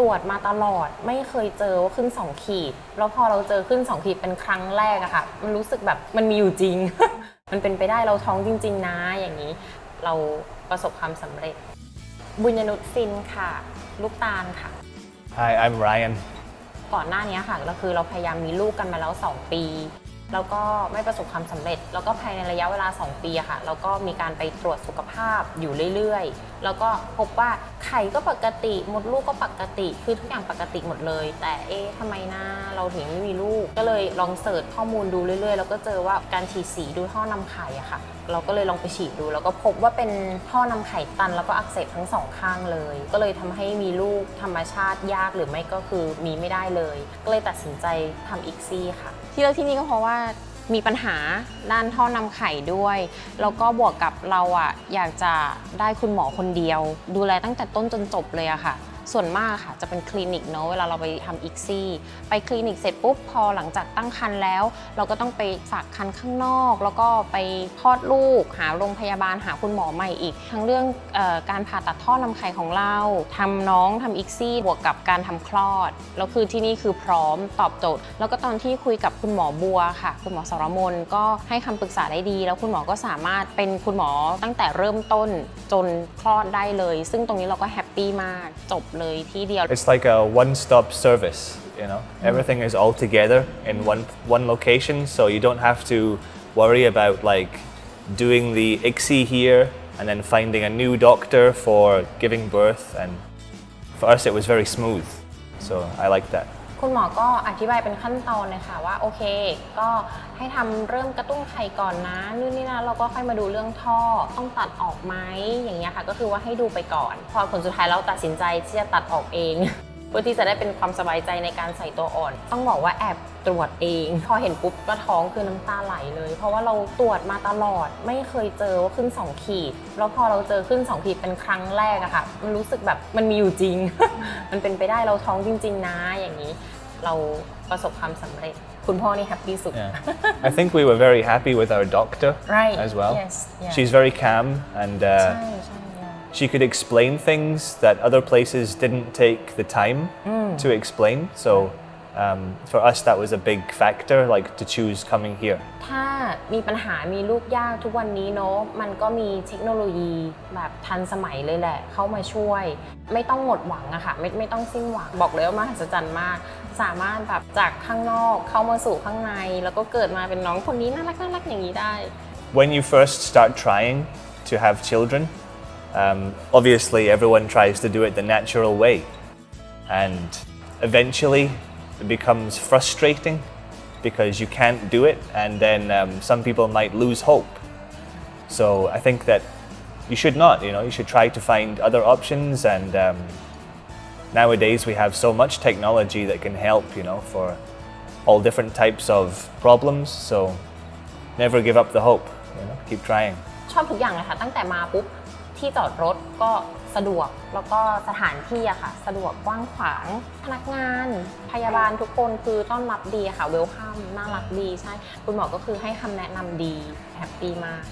ตรวจมาตลอดไม่เคยเจอว่าขึ้น 2 ขีด แล้วพอเราเจอขึ้น 2 ขีดเป็นครั้งแรกอะค่ะ มันรู้สึกแบบมันมีอยู่จริง มันเป็นไปได้เราท้องจริง ๆ นะอย่างนี้ เราประสบความสำเร็จ บุญญนุชฟินค่ะ ลูกตาลค่ะ Hi, I'm Ryan. ก่อนหน้านี้ค่ะก็คือเราพยายามมีลูกกันมาแล้ว 2 ปี แล้วก็ไม่ประสบความสำเร็จ แล้วก็ภายในระยะเวลา 2 ปีอะค่ะเราก็มีการไปตรวจสุขภาพอยู่เรื่อยๆ แล้วก็พบว่าไข่ก็ปกติมดลูกก็ปกติคือทุกอย่างปกติหมดเลย แต่เอ๊ะทำไมนะเราถึงไม่มีลูก ก็เลยลองเสิร์ชข้อมูลดูเรื่อยๆ แล้วก็เจอว่าการฉีดสีดูท่อนำไข่อะค่ะ เราก็เลยลองไปฉีดดู แล้วก็พบว่าเป็นท่อนำไข่ตัน แล้วก็อักเสบทั้งสองข้างเลย ก็เลยทำให้มีลูกธรรมชาติยากหรือไม่ก็คือมีไม่ได้เลย ก็เลยตัดสินใจทำอีกซี่ค่ะ ที่เลือกที่นี่ก็เพราะว่ามีปัญหาด้านท่อนำไข่ด้วย แล้วก็บวกกับเราอะอยากจะได้คุณหมอคนเดียว ดูแลตั้งแต่ต้นจนจบเลยอะค่ะ ส่วนมากค่ะจะเป็นคลินิกเนาะเวลาเราไปทำอีกซี่ไปคลินิกเสร็จปุ๊บพอหลังจากตั้งครรภ์แล้ว เราก็ต้องไปฝากครรภ์ข้างนอก แล้วก็ไปคลอดลูก หาโรงพยาบาลหาคุณหมอใหม่อีก ทั้งเรื่องออการผ่าตัดท่อนำไข่ของเราทำน้องทำอีกซี่บวกกับการทำคลอดแล้วคือที่นี่คือพร้อมตอบโจทย์ แล้วก็ตอนที่คุยกับคุณหมอบัวค่ะ คุณหมอสรมนก็ให้คำปรึกษาได้ดี แล้วคุณหมอก็สามารถเป็นคุณหมอตั้งแต่เริ่มต้นจนคลอดได้เลย ซึ่งตรงนี้เราก็แฮปปี้มากจบเลยที่เดียว It's like a one-stop service, you know. Everything is all together in one one location, so you don't have to worry about like doing the ICSI here and then finding a new doctor for giving birth. And for us, it was very smooth, so I like that. คุณหมอก็อธิบายเป็นขั้นตอนเลยค่ะว่าโอเค ก็ให้ทำเริ่มกระตุ้นไข่ก่อนนะนู่นนี่นะเราก็ค่อยมาดูเรื่องท่อต้องตัดออกไหมอย่างเงี้ยค่ะ ก็คือว่าให้ดูไปก่อน พอผลสุดท้ายเราตัดสินใจที่จะตัดออกเอง เพื่อที่จะได้เป็นความสบายใจในการใส่ตัวอ่อน ต้องบอกว่าแอบตรวจเอง พอเห็นปุ๊บก็ท้องคือน้ำตาไหลเลย เพราะว่าเราตรวจมาตลอดไม่เคยเจอว่าขึ้น 2 ขีด แล้วพอเราเจอขึ้น 2 ขีดเป็นครั้งแรกอะค่ะ มันรู้สึกแบบมันมีอยู่จริง มันเป็นไปได้เราท้องจริง ๆ นะอย่างนี้ เราประสบความสำเร็จ คุณพ่อนี่แฮปปี้สุด Yeah. I think we were very happy with our doctor Right, as well. yes, yeah. She's very calm and ใช่ uh, ใช่ she could explain things that other places didn't take the time to explain. So um, for us, that was a big factor, like to choose coming here. ถ้ามีปัญหามีลูกยากทุกวันนี้เนาะมันก็มีเทคโนโลยีแบบทันสมัยเลยแหละ เข้ามาช่วย ไม่ต้องหมดหวังอะค่ะ ไม่ไม่ต้องสิ้นหวัง บอกเลยว่ามหัศจรรย์มาก สามารถแบบจากข้างนอกเข้ามาสู่ข้างใน แล้วก็เกิดมาเป็นน้องคนนี้น่ารักน่ารักอย่างนี้ได้ When you first start trying to have children, um, obviously everyone tries to do it the natural way. And eventually it becomes frustrating because you can't do it, and then um, some people might lose hope. So I think that you should not, you know, you should try to find other options. And um, nowadays we have so much technology that can help, you know, for all different types of problems. So never give up the hope, you know, keep trying. ชอบทุกอย่างเลยค่ะ ตั้งแต่มาปุ๊บ ที่จอดรถก็สะดวกแล้วก็สถานที่อะค่ะ สะดวกกว้างขวาง พนักงานพยาบาลทุกคนคือต้อนรับดีค่ะเวลคัมน่ารักดีใช่ คุณหมอก็คือให้คำแนะนำดีแฮปปี้มาก